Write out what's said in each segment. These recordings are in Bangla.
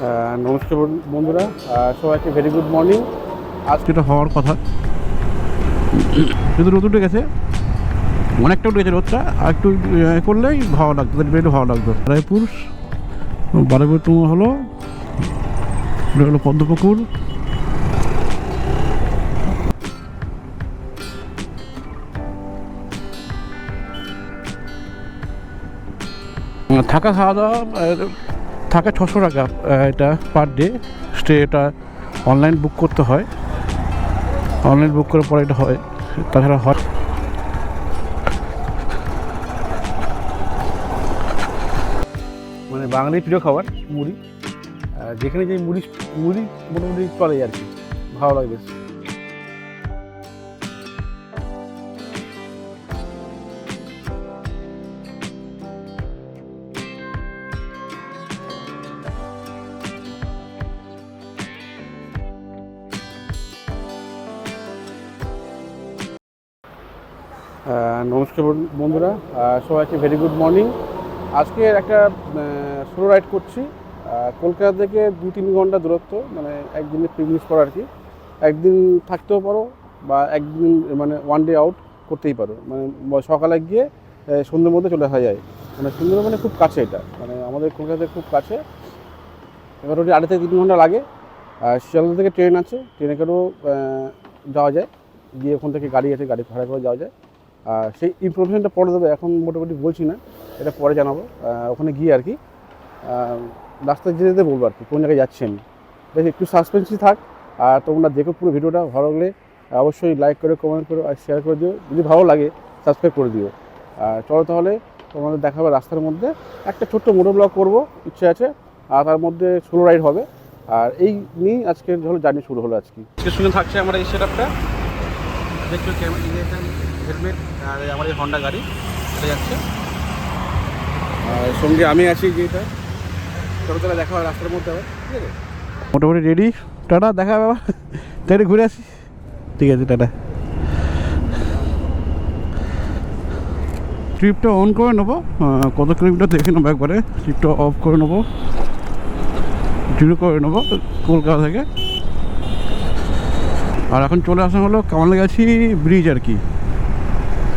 নমস্কার বন্ধুরা। সবাইকে ভেরি গুড মর্নিং আজকে যেটা হওয়ার কথা। কিন্তু রোদ উঠে গেছে। অনেকটা উঠে গেছে রোদটা। আর একটু করলেই ভালো লাগতো বেরো ভালো লাগতো। রায়পুর বারাইপুর তোমার হলো হলো পদ্মপুকুর। থাকা খাওয়া দাওয়া থাকা ছশো টাকা এটা পার ডে স্টে এটা অনলাইন বুক করতে হয়। অনলাইন বুক করার পরে এটা হয়। তাছাড়া হয় মানে বাঙালির প্রিয় খাবার, মুড়ি। যেখানে যে মুড়ি মুড়ি মোটামুটি চলে আর কি। ভালো লাগে বেশ। নমস্কার বন্ধুরা সবাইকে ভেরি গুড মর্নিং আজকে একটা সোলো রাইড করছি। কলকাতা থেকে দু তিন ঘণ্টা দূরত্ব মানে একদিনে পিকনিক করা আর কি। একদিন থাকতেও পারো বা একদিন মানে ওয়ান ডে আউট করতেই পারো। মানে সকালে গিয়ে সন্ধ্যের মধ্যে চলে আসা যায়। মানে সুন্দর মানে খুব কাছে এটা। মানে আমাদের কলকাতা খুব কাছে। এবার ওটি আড়াই থেকে তিন ঘণ্টা লাগে। আর শিয়ালদা থেকে ট্রেন আছে। ট্রেনে করেও যাওয়া যায়। গিয়ে ওখান থেকে গাড়ি আছে, গাড়ি ভাড়া করে যাওয়া যায়। সেই ইনফরমেশনটা পরে দেবো, এখন মোটামুটি বলছি না, এটা পরে জানাব ওখানে গিয়ে আর কি রাস্তায় যেতে যেতে বলব আর কি, কোন জায়গায় যাচ্ছি আমি। বেশ, একটু সাসপেন্সই থাক, আর তোমরা দেখো পুরো ভিডিওটা, ভালো লাগলে অবশ্যই লাইক করে কমেন্ট করো আর শেয়ার করে দিও। যদি ভালো লাগে সাবস্ক্রাইব করে দিও। আর চলো তাহলে, তোমাদের দেখা হবে রাস্তার মধ্যে, একটা ছোট্ট মোটর ব্লগ করব, ইচ্ছে আছে, আর তার মধ্যে সোলো রাইড হবে। আর এই নিয়েই আজকে হলো জার্নি শুরু হলো আজকে। আজকের থাকছে আমার এই সেট আপটা দেখছ হেলমেট আর আমার এই হন্ডা গাড়ি চলে যাচ্ছে। আর সঙ্গে আমি আছি যেটা চলো দেখা হয় রাস্তার মধ্যে আবার ঠিক আছে? মোটামুটি রেডি টাটা দেখা বাবা তাই ঘুরে আসি। ঠিক আছে টাটা। ট্রিপটা অন করে নেব। কত কিলোমিটার দেখে নেব একবারে। ট্রিপটা অফ করে নেব। জিরো করে নেব কলকাতা থেকে। আর এখন চলে আসা হলো কামালগাছি ব্রিজ আর কি।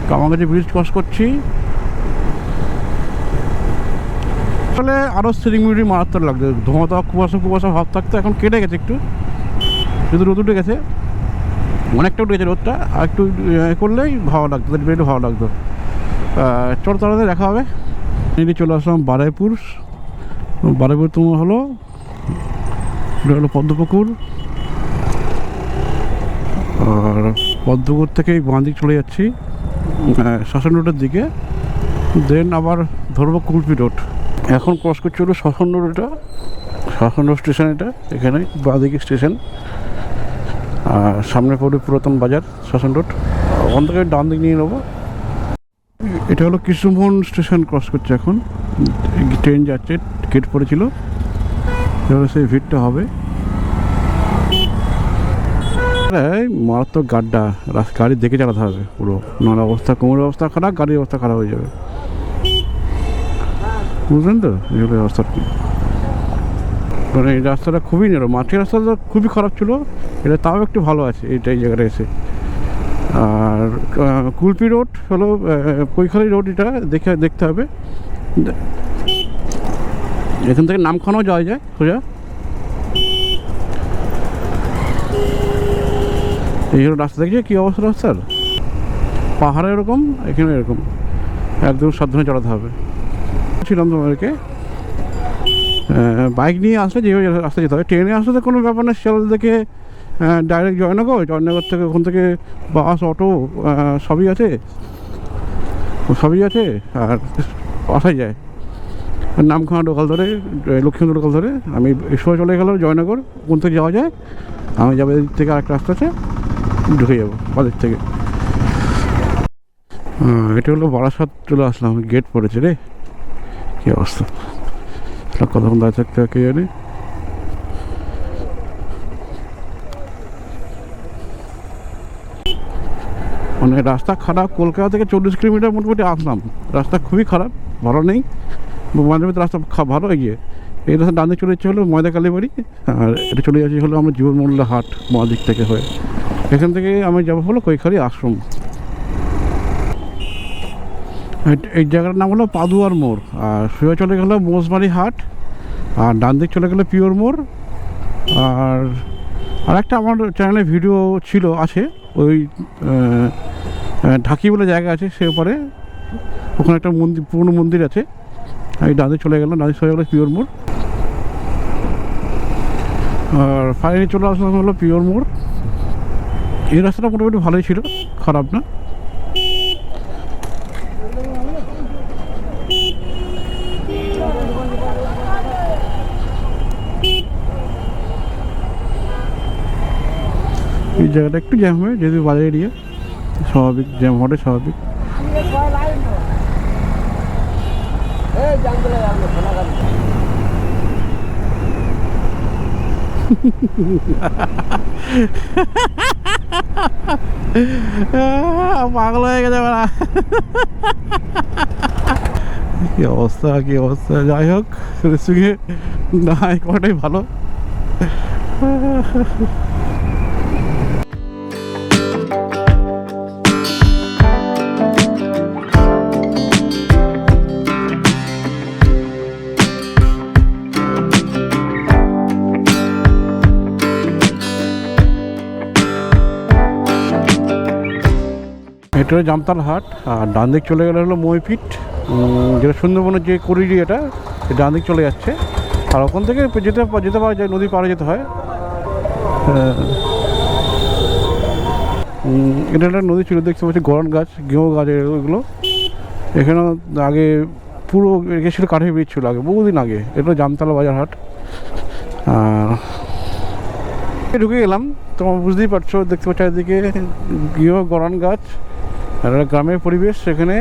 কামালগাছি ব্রিজ ক্রস করছি। আসলে আরও সিলিং মিউটি মারাত্মক লাগছে। ধোঁয়া ধোঁয়া কুয়াশা কুয়াশা ভাব থাকতো এখন কেটে গেছে একটু। শুধু রোদ উঠে গেছে। অনেকটা উঠে গেছে রোদটা। আর একটু করলেই ভালো লাগতো বেরো ভালো লাগতো। চল তাড়াতাড়ি দেখা হবে। এদিকে চলে আসলাম বারাইপুর। বারাইপুর তোমার হলো, এটা হলো পদ্মপুকুর। আর পদ্মপুকুর থেকে বাঁদিক চলে যাচ্ছি। শাসন রোডের দিকে দেন আবার ধরবো কুলপি রোড। এখন ক্রস করছি হলো শাসন রোড এটা শাসন রোড স্টেশন এটা, এখানে বাঁদিকে স্টেশন, আর সামনে পড়ে পুরাতন বাজার, শ্মশান রোড। ওখান থেকে ডান দিক নিয়ে নেব। এটা হলো কৃষ্ণমোহন স্টেশন ক্রস করছে এখন। ট্রেন যাচ্ছে গেট পড়েছিল। এবার সেই ভিড়টা হবে। মারাত্মক গাড্ডা। গাড়ি দেখে চালাতে হবে পুরো। নাহলে অবস্থা, কোমরের অবস্থা খারাপ, গাড়ির অবস্থা খারাপ হয়ে যাবে। বুঝলেন তো? এগুলো অবস্থা মানে এই রাস্তাটা খুবই নেরো মাটির রাস্তাটা খুবই খারাপ ছিল। এটা তাও একটু ভালো আছে এইটা এই জায়গাটা এসে। আর কুলপি রোড হলো কৈখালি রোড এটা দেখে দেখতে হবে। এখান থেকে নামখানাও যাওয়া যায় সোজা। এই হলো রাস্তা দেখছে কী অবস্থা রাস্তার? পাহাড়ে এরকম এখানে এরকম। একদম সাবধানে চালাতে হবে। ছিলাম তোমাদেরকে। বাইক নিয়ে আসলে যেভাবে রাস্তা যেতে হবে। ট্রেনে আসলে তো কোনো ব্যাপার না, শিয়ালদা থেকে ডাইরেক্ট জয়নগর। জয়নগর থেকে ওখান থেকে বাস অটো সবই আছে। সবই আছে, আর আসাই যায়। নামখানা লোকাল ধরে লক্ষ্মীন্দর লোকাল ধরে। আমি এসব চলে গেল জয়নগর। ওখান থেকে যাওয়া যায়। আমি যাব এদিক থেকে আরেকটা রাস্তা আছে। ঢুকে যাব ওদিক থেকে। এটা হলো বারাসাত, চলে আসলাম। গেট পড়েছে রে। কী অবস্থা? কতক্ষণ দাঁড়িয়ে থাকতে হয় কে জানে? মানে রাস্তা খারাপ, কলকাতা থেকে চল্লিশ কিলোমিটার মোটামুটি আসলাম। রাস্তা খুবই খারাপ, ভালো নেই। মাঝে মধ্যে রাস্তা ভালো এগিয়ে এই রাস্তা ডান দিকে চলে যাচ্ছে হলো ময়দা কালীবাড়ি আর এটা চলে যাচ্ছে হলো আমার জীবন মোল্লা হাট বাঁ দিক থেকে হয়ে। এখান থেকে আমি যাব হলো কৈখালি আশ্রম। এই- জায়গাটার নাম হলো পাদুয়ার মোড়। আর সোজা চলে গেলো মোসবাড়ি হাট, আর ডান দিক চলে গেলো পিওর মোড়। আর আর একটা আমার চ্যানেলে ভিডিও ছিল, আছে। ওই ঢাকি বলে জায়গা আছে সে ওপারে। ওখানে একটা মন্দির, পুরনো মন্দির আছে। এই ডানে চলে গেলাম ডানে চলে গেলো পিওর মোড়। আর ফাইনালি চলে আসলাম হলো পিওর মোড়। এই রাস্তাটা মোটামুটি ভালোই ছিল, খারাপ না। এই জায়গাটা একটু জ্যাম হবে, যেহেতু বাজার এরিয়া স্বাভাবিক জ্যাম হবে স্বাভাবিক। পাগল হয়ে গেছে কি অবস্থা কি অবস্থা? যাই হোক না কটাই ভালো। এটা জামতাল হাট, আর ডান দিক চলে গেলে হলো মইপিট যেটা সুন্দরবনের যে করিডি এটা ডান দিক চলে যাচ্ছে। আর ওখান থেকে যেতে যেতে পারা যায়, নদী পাড়ে যেতে হয়। এটা একটা নদী ছিল, দেখতে পাচ্ছি গরম গাছ, গেঁও গাছ, এগুলো। এখানে আগে পুরো গেছিল কাঠের ব্রিজ ছিল আগে, বহুদিন আগে। এটা জামতলা বাজার হাট। আর ঢুকে গেলাম, তোমার বুঝতেই পারছ, দেখতে পাচ্ছ এদিকে গৃহ গরম গাছ। একটা গ্রামের পরিবেশ সেখানে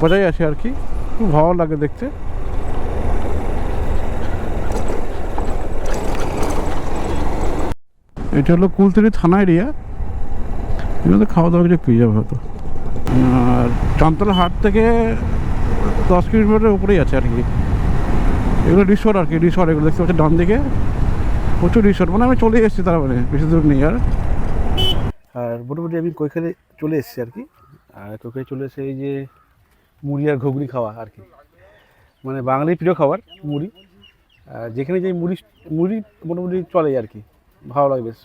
বজায় আছে আর কি। খুব ভালো লাগে দেখতে। এটা হলো কুলতলি থানা এরিয়া। এখানে খাওয়া দাওয়া কিছু পেয়ে যাবে হয়তো। আর হাট থেকে দশ কিলোমিটারের উপরেই আছে আর কি। এগুলো রিসোর্ট আর কি রিসোর্ট এগুলো দেখতে পাচ্ছি ডান দিকে। প্রচুর রিসোর্ট মানে আমি চলে এসেছি তার মানে বেশি দূর নেই আর। আর মোটামুটি আমি কৈখালে চলে এসেছি আর কি। আর কৈখালে চলে এসে এই যে মুড়ি আর ঘুগনি খাওয়া আর কি। মানে বাঙালির প্রিয় খাবার, মুড়ি। যেখানে যে মুড়ি মুড়ি মোটামুটি চলে আর কি। ভালো লাগে বেশ।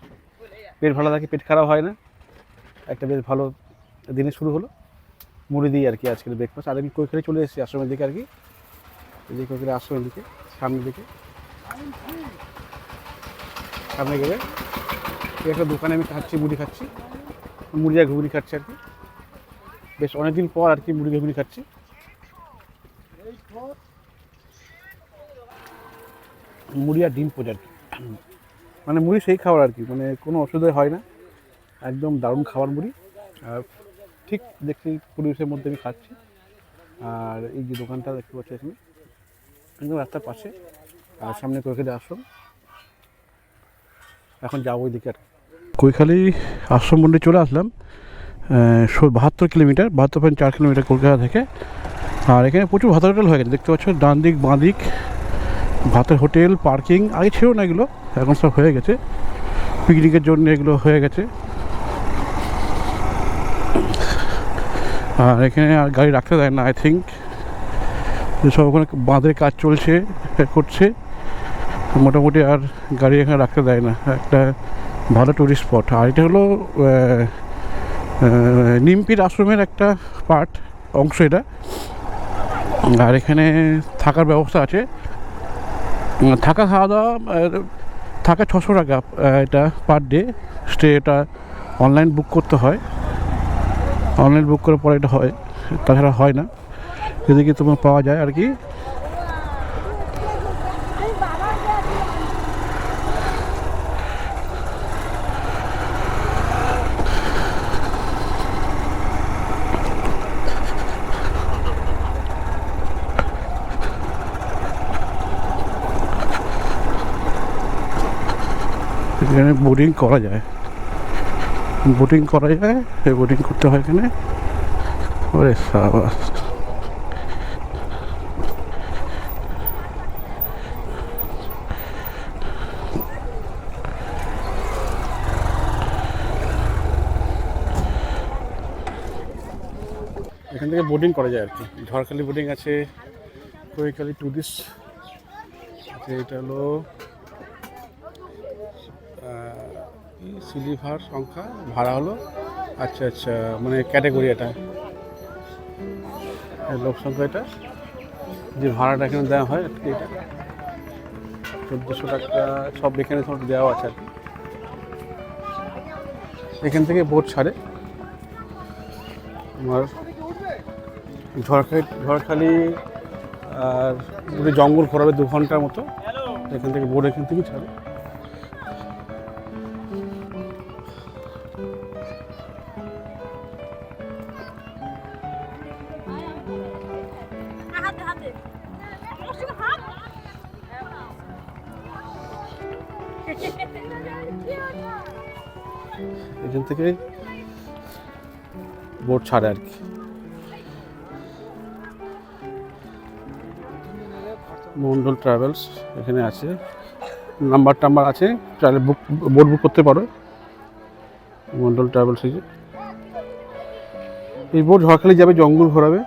পেট ভালো থাকে, পেট খারাপ হয় না। একটা বেশ ভালো দিনে শুরু হলো। মুড়ি দিই আর কি আজকের ব্রেকফাস্ট আর আমি কৈখালে চলে এসেছি আশ্রমের দিকে আর কি। যে কৈখালে আশ্রমের দিকে, সামনের দিকে। সামনে গেলে একটা দোকানে আমি খাচ্ছি, মুড়ি খাচ্ছি। মুড়ি আর ঘুগনি খাচ্ছি আর কি। বেশ অনেকদিন পর আর কি মুড়ি ঘুগনি খাচ্ছি। মুড়ি আর ডিম পোজ আর কি। মানে মুড়ি সেই খাবার আর কি মানে কোনো অসুবিধা হয় না। একদম দারুণ খাবার মুড়ি। আর ঠিক দেখছি পরিবেশের মধ্যে আমি খাচ্ছি। আর এই যে দোকানটা দেখতে পাচ্ছি এখানে, একদম রাস্তার পাশে। আর সামনে কৈখালি আশ্রম এখন যাব ওই দিকে আর কৈখালি আশ্রম মন্দির চলে আসলাম বাহাত্তর কিলোমিটার, বাহাত্তর পয়েন্ট চার কিলোমিটার কলকাতা থেকে। আর এখানে প্রচুর ভাতের হোটেল হয়ে গেছে, দেখতে পাচ্ছ ডান দিক বাঁ দিক ভাতের হোটেল, পার্কিং, আগে ছিল না এগুলো, এখন সব হয়ে গেছে। পিকনিকের জন্য এগুলো হয়ে গেছে। আর এখানে আর গাড়ি রাখতে দেয় না আই থিঙ্ক সব ওখানে বাঁধের কাজ চলছে, করছে। মোটামুটি আর গাড়ি এখানে রাখতে দেয় না। একটা ভালো টুরিস্ট স্পট আর এটা হলো নিমপির আশ্রমের একটা পার্ট অংশ এটা। আর এখানে থাকার ব্যবস্থা আছে। থাকা খাওয়া দাওয়া থাকা ছশো টাকা এটা পার ডে স্টে এটা অনলাইন বুক করতে হয়। অনলাইন বুক করার পরে এটা হয়, তাছাড়া হয় না। এদিকে তোমার পাওয়া যায় আর কি। এখানে বোটিং করা যায়। বোটিং করা যায়, এই বোটিং করতে হয় এখানে। ওরে সাবাস। এখান থেকে বোটিং করা যায় আর কি। ঝড়খালি বোটিং আছে কৈখালি টুরিস্ট আচ্ছা, এটা হলো সিলিভার সংখ্যা ভাড়া হলো? আচ্ছা আচ্ছা মানে ক্যাটাগরি এটা? লোক সংখ্যা এটা? যে ভাড়াটা এখানে দেওয়া হয়, এটা? চোদ্দোশো টাকা, সব এখানে সব দেওয়া আছে আর কি। এখান থেকে বোট ছাড়ে। আমার ঝড়খালি ঝড়খালি আর জঙ্গল ঘোরাবে দু ঘণ্টার মতো। এখান থেকে বোট এখান থেকে ছাড়ে। এখান থেকে বোট ছাড়ে আর কি। মন্ডল ট্রাভেলস এখানে আছে। নাম্বার টাম্বার আছে চাইলে বুক বোট বুক করতে পারো। মন্ডল ট্রাভেলস এই এই বোট ঝড়খালি যাবে, জঙ্গল ঘোরাবে।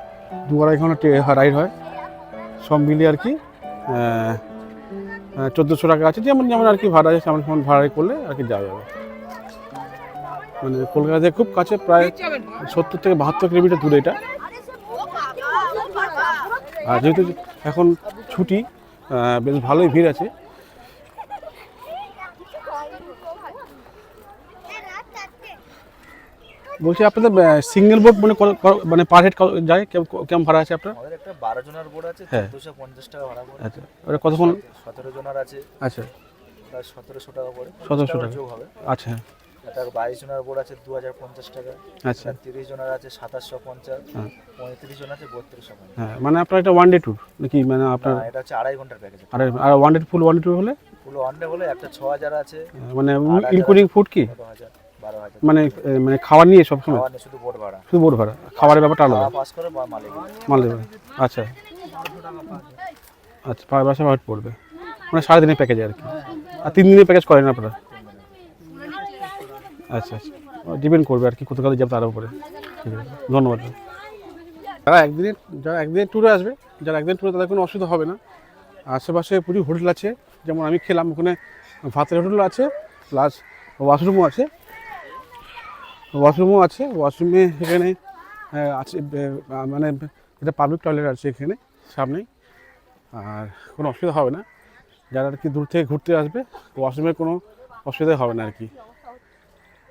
দু আড়াই ঘণ্টা রাইড হয়। সব মিলিয়ে আর কি চোদ্দোশো টাকা আছে, যেমন যেমন আর কি ভাড়া আছে সেমন সেমন ভাড়া করলে আর কি যাওয়া যাবে। মানে কলকাতা থেকে খুব কাছে, প্রায় সত্তর থেকে বাহাত্তর কিলোমিটার দূরে এটা। আর যেহেতু এখন ছুটি বেশ ভালোই ভিড় আছে। বলছি আপনাদের সিঙ্গেল বোর্ড মানে মানে পার হেড যায় কেম- কেমন ভাড়া আছে আপনার? আমাদের একটা বারো জনের বোর্ড আছে হ্যাঁ। চোদ্দোশো পঞ্চাশ টাকা ভাড়া পড়ে আচ্ছা ওটা কতক্ষণ? সতেরো জনের আছে। আচ্ছা। প্রায় সতেরোশো টাকা পড়ে 1700 টাকা। যোগ হবে। আচ্ছা একটা বাইশ জনের বোর্ড আছে দু হাজার পঞ্চাশ টাকা। আচ্ছা। তিরিশ জনের আছে সাতাশশো পঞ্চাশ। হ্যাঁ। পঁয়ত্রিশ জন আছে বত্রিশশো হ্যাঁ মানে আপনার একটা ওয়ান ডে ট্যুর নাকি মানে আপনার এটা হচ্ছে আড়াই ঘণ্টার প্যাকেজ আর আর one day full one day tour হলে? পুরো ওয়ান ডে হলে একটা ছ হাজার আছে। মানে ইনক্লুডিং ফুড কি? হাজার। মানে মানে খাবার নিয়ে সব সময় শুধু বোর্ড ভাড়া। শুধু ভাড়া? খাবারের ব্যাপারটা আলাদা? পাস করে মালিক আচ্ছা। আচ্ছা পার মাসে ভাড়া পড়বে। মানে সাড়ে দিনের প্যাকেজ আর কি। আর তিন দিনের প্যাকেজ করেন আপনারা? আচ্ছা আচ্ছা। ডিপেন্ড করবে আর কি কোথাও যাবে তার উপরে। ঠিক আছে। ধন্যবাদ। যারা একদিনের যারা একদিনের ট্যুরে আসবে যারা একদিন ট্যুরে তাদের কোনো অসুবিধা হবে না। আশেপাশে প্রচুর হোটেল আছে। যেমন আমি খেলাম ওখানে ভাতের হোটেল আছে প্লাস ওয়াশরুমও আছে। ওয়াশরুমও আছে, ওয়াশরুমে এখানে আছে মানে এটা পাবলিক টয়লেট আছে এখানে, সামনেই। আর কোনো অসুবিধা হবে না। যারা আর কি দূর থেকে ঘুরতে আসবে ওয়াশরুমের কোনো অসুবিধা হবে না আর কি।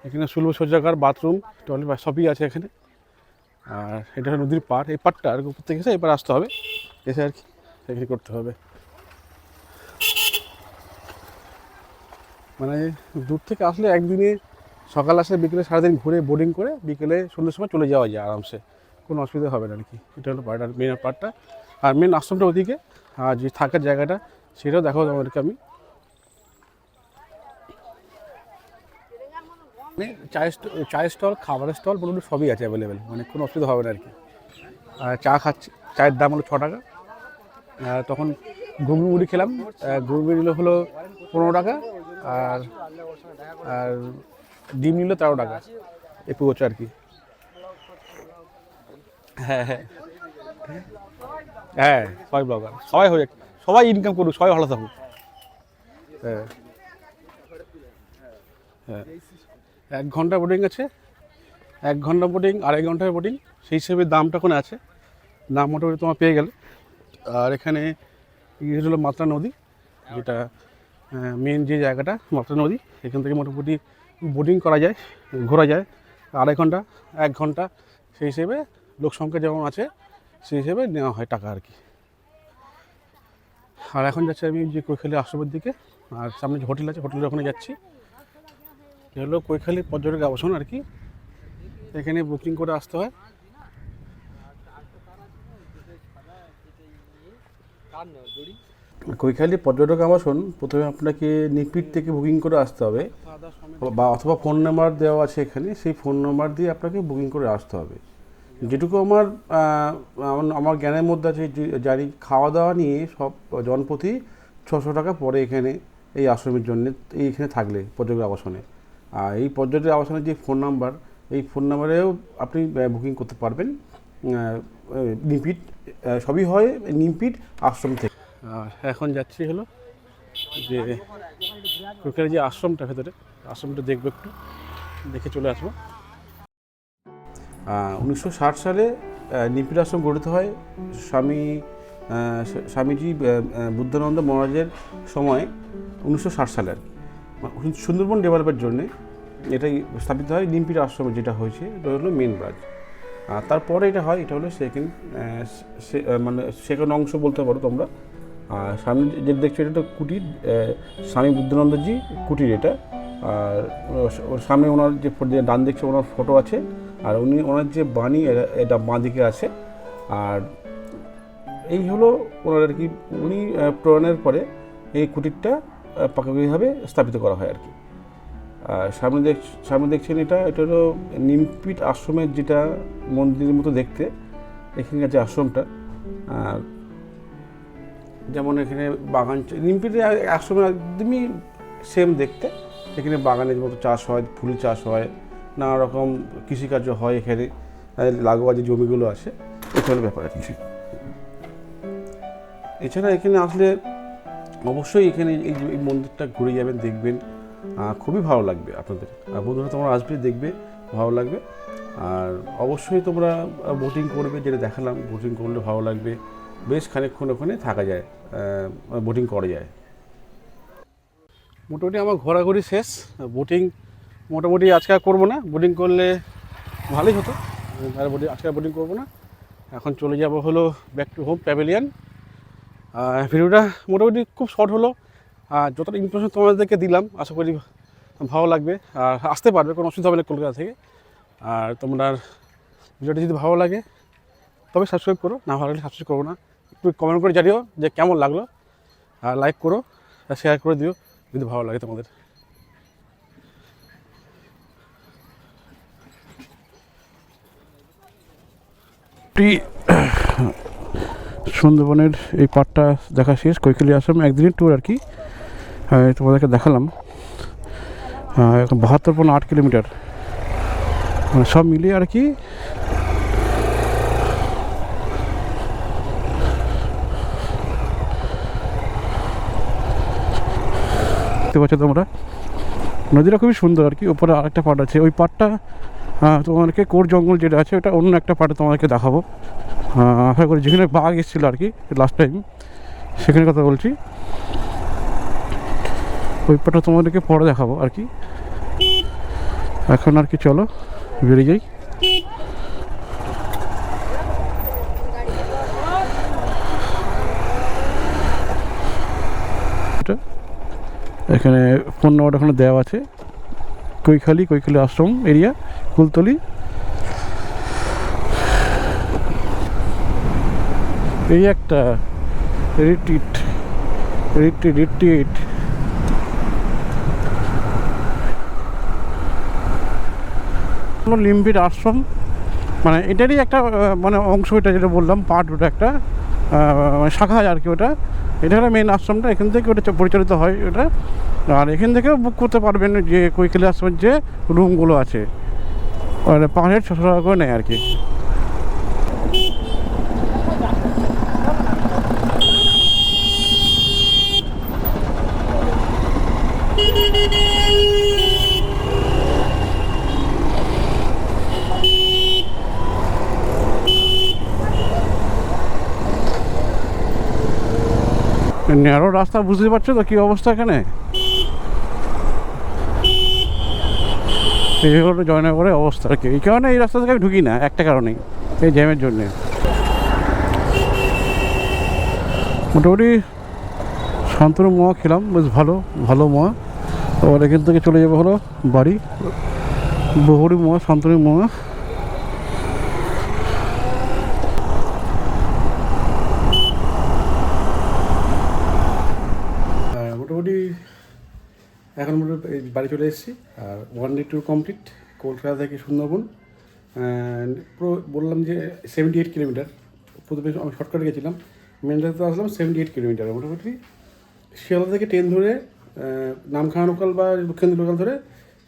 এখানে সুলভ শৌচাগার বাথরুম টয়লেট সবই আছে এখানে। আর এটা নদীর পাড়, এই পাড়টা আর উপর থেকে এসে এবার আসতে হবে। এসে আর কি এখানে করতে হবে। মানে দূর থেকে আসলে একদিনে সকাল আসে বিকেলে সারাদিন ঘুরে বোর্ডিং করে বিকেলে সন্ধ্যের সময় চলে যাওয়া যায় আরামসে। কোনো অসুবিধা হবে না আর কি এটা হলো পার্ট আর মেন পার্টটা আর মেন আশ্রমটা ওদিকে। আর যে থাকার জায়গাটা, সেটাও দেখাবো আমাদেরকে আমি। মানে চায়ের চায়ের স্টল খাবারের স্টল মোটামুটি সবই আছে অ্যাভেলেবেল মানে কোনো অসুবিধা হবে না আর কি আর চা খাচ্ছি, চায়ের দাম হলো ছ টাকা। তখন ঘুগনি মুড়ি খেলাম ঘুগনি হলো পনেরো টাকা। আর আর ডিম নিল তেরো টাকা। একটু হচ্ছে আর কি। হ্যাঁ হ্যাঁ। হ্যাঁ সবাই ব্লগার সবাই হয়ে সবাই ইনকাম করুক, সবাই ভালো থাকুক। হ্যাঁ। হ্যাঁ। এক ঘণ্টা বোটিং আছে। এক ঘণ্টা বোটিং আড়াই ঘণ্টার বোটিং সেই হিসেবে দামটা কোনো আছে। দাম মোটামুটি তোমার পেয়ে গেলে। আর এখানে হলো মাত্রা নদী, যেটা মেন যে জায়গাটা, মাত্রা নদী, এখান থেকে মোটামুটি বোটিং করা যায়, ঘোরা যায়, আড়াই ঘণ্টা, এক ঘণ্টা, সেই হিসেবে লোক সংখ্যা যেমন আছে, সেই হিসেবে নেওয়া হয় টাকা আর কি। আর এখন যাচ্ছি আমি যে কৈখালি আশ্রমের দিকে, আর সামনে যে হোটেল আছে, হোটেলের ওখানে যাচ্ছি। এটা হলো কৈখালি পর্যটক আবাসন আর কি। এখানে বুকিং করে আসতে হয়। কৈখালি পর্যটক আবাসন প্রথমে আপনাকে নিকপিট থেকে বুকিং করে আসতে হবে। বা অথবা ফোন নাম্বার দেওয়া আছে এখানে সেই ফোন নাম্বার দিয়ে আপনাকে বুকিং করে আসতে হবে। যেটুকু আমার আমার- জ্ঞানের মধ্যে আছে জানি খাওয়া দাওয়া নিয়ে সব জনপ্রতি ছশো টাকা পরে এখানে এই আশ্রমের জন্য এইখানে থাকলে পর্যটক আবাসনে। আর এই পর্যটক আবাসনের যে ফোন নাম্বার এই ফোন নাম্বারেও আপনি বুকিং করতে পারবেন। নিমপিট আহ, সবই হয় নিমপিট আশ্রম থেকে। আর এখন যাচ্ছি হলো যে কোকের যে আশ্রমটা ভেতরে, আশ্রমটা দেখব একটু, দেখে চলে আসব। উনিশশো ষাট সালে নিমপিট আশ্রম গঠিত হয় স্বামী স্বামীজি বুদ্ধানন্দ মহারাজের সময় উনিশশো ষাট সালে আর কি। সুন্দরবন ডেভেলপের জন্যে এটাই স্থাপিত হয় নিমপিট আশ্রমে যেটা হয়েছে, এটা হলো মেন ব্রাঞ্চ। আর তারপরে এটা হয়, এটা হলো সেকেন্ড মানে সেকেন্ড অংশ বলতে পারো তোমরা। আর সামনে যেটা দেখছ এটা তো কুটির স্বামী বুদ্ধানন্দজি কুটির এটা। আর ওর সামনে ওনার যে ডান দেখছে ওনার ফটো আছে, আর উনি ওনার যে বাণী এটা- বাঁ দিকে আছে। আর এই হলো ওনার আর কি, উনি প্রয়াণের পরে এই কুটিরটা পাকাপাকিভাবে স্থাপিত করা হয় আর কি। আর সামনে দেখ, সামনে দেখছেন এটা এটা হলো নিমপিট আশ্রমের যেটা মন্দিরের মতো দেখতে, এখানকার যে আশ্রমটা। আর যেমন এখানে বাগান নিমপিটের আ- আশ্রমের একদমই সেম দেখতে। এখানে বাগানের মতো চাষ হয়, ফুল চাষ হয়, নানা রকম কৃষিকার্য হয় এখানে লাগোয়া যে জমিগুলো আছে হলো ব্যাপার আর এছাড়া এখানে আসলে অবশ্যই এখানে এই মন্দিরটা ঘুরে যাবেন, দেখবেন খুবই ভালো লাগবে আপনাদের। আর বন্ধুরা তোমরা আসবে, দেখবে, ভালো লাগবে। আর অবশ্যই তোমরা বোটিং করবে, যেটা দেখালাম বোটিং করলে ভালো লাগবে। বেশ খানিকক্ষণ ওখানে থাকা যায় বোটিং করা যায়। মোটামুটি আমার ঘোরাঘুরি শেষ বোটিং মোটামুটি আজকে আর করব না বোটিং করলে ভালোই হতো আজকে আর বোটিং করব না। এখন চলে যাব হলো ব্যাক টু হোম প্যাভিলিয়ান ভিডিওটা মোটামুটি খুব শর্ট হলো, আর যতটা ইনফরমেশন তোমাদেরকে দিলাম, আশা করি ভালো লাগবে, আর আসতে পারবে, কোনো অসুবিধা হবে না কলকাতা থেকে। আর তোমরা ভিডিওটা যদি ভালো লাগে, তবে সাবস্ক্রাইব করো, না ভালো লাগলে সাবস্ক্রাইব করো না। একটু কমেন্ট করে জানিও যে কেমন লাগল। আর লাইক করো, আর শেয়ার করে দিও, যদি ভালো লাগে তোমাদের। সুন্দরবনের এই পার্টটা দেখা শেষ, কৈকেলি আশ্রম, একদিনের ট্যুর আর কি। তোমাদেরকে দেখালাম। বাহাত্তর পনেরো আট কিলোমিটার। মানে সব মিলিয়ে আর কি দেখতে পাচ্ছ তোমরা? নদীটা খুবই সুন্দর আর কি ওপরে আরেকটা পার্ট আছে। ওই পার্টটা তোমাদেরকে কোর জঙ্গল যেটা আছে, ওটা অন্য একটা পার্টে তোমাদেরকে দেখাবো। আশা করি যেখানে বাঘ এসেছিল আর কি লাস্ট টাইম সেখানে কথা বলছি। ওই পার্টটা তোমাদেরকে পরে দেখাবো আর কি। এখন আর কি চলো, বেরিয়ে যাই। এখানে ফোন নাম্বার ওখানে দেওয়া আছে। কৈখালি কৈখালি আশ্রম এরিয়া, কুলতলি। এই একটা রিট্রিট রিট্রিট রিট্রিট লিম্বির আশ্রম মানে এটারই একটা মানে অংশ এটা যেটা বললাম, পার্ট ওটা একটা। মানে শাখা আর কি ওটা। এটা হলো মেন আশ্রমটা, এখান থেকে ওটা পরিচালিত হয় ওটা। আর এখান থেকেও বুক করতে পারবেন যে কৈখালি আশ্রমের যে রুমগুলো আছে। আর পার ছশো টাকা করে নেয় আর কি। ন্যারো রাস্তা, বুঝতে পারছ তো কী অবস্থা এখানে? এই হলো জয়নগরের অবস্থা। আর কি এই কারণে এই রাস্তা থেকে আমি ঢুকি না, একটা কারণেই, এই জ্যামের জন্যে। মোটামুটি শান্তনু মোয়া খেলাম, বেশ ভালো ভালো মোয়া। এবার এখান থেকে চলে যাব হলো বাড়ি। বহুরি মোয়া, শান্তনু মোয়া আর মোটামুটি এখন বাড়ি চলে এসেছি। আর one day tour complete Kolkata থেকে সুন্দরবন। পুরো বললাম যে সেভেন্টি এইট কিলোমিটার প্রথমে আমি শর্টকাটে গেছিলাম। মেন রাস্তা আসলাম সেভেন্টি এইট কিলোমিটার মোটামুটি শিয়ালদা থেকে ট্রেন ধরে নামখানা লোকাল বা দক্ষিণ লোকাল ধরে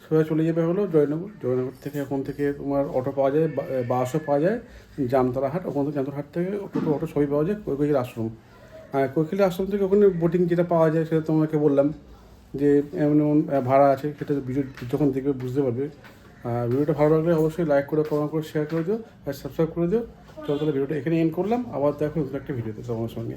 সোজা চলে যাবে হলো জয়নগর। জয়নগর থেকে ওখান থেকে তোমার অটো পাওয়া যায় বাসও পাওয়া যায় জামতলাহাট ওখান থেকে জামতলা হাট থেকে টোটো অটো সবই পাওয়া যায় কৈকিল আশ্রম। আর কৈকিল আশ্রম থেকে ওখানে বোটিং যেটা পাওয়া যায়, সেটা তোমাকে বললাম। যে এমন এমন ভাড়া আছে, সেটা ভিডিও যখন দেখবে বুঝতে পারবে। আর ভিডিওটা ভালো লাগলে অবশ্যই লাইক করে কমেন্ট করে শেয়ার করে দিও, আর সাবস্ক্রাইব করে দিও। চলো তাহলে ভিডিওটা এখানে এন্ড করলাম। আবার দেখো একটা ভিডিওতে তোমার সঙ্গে।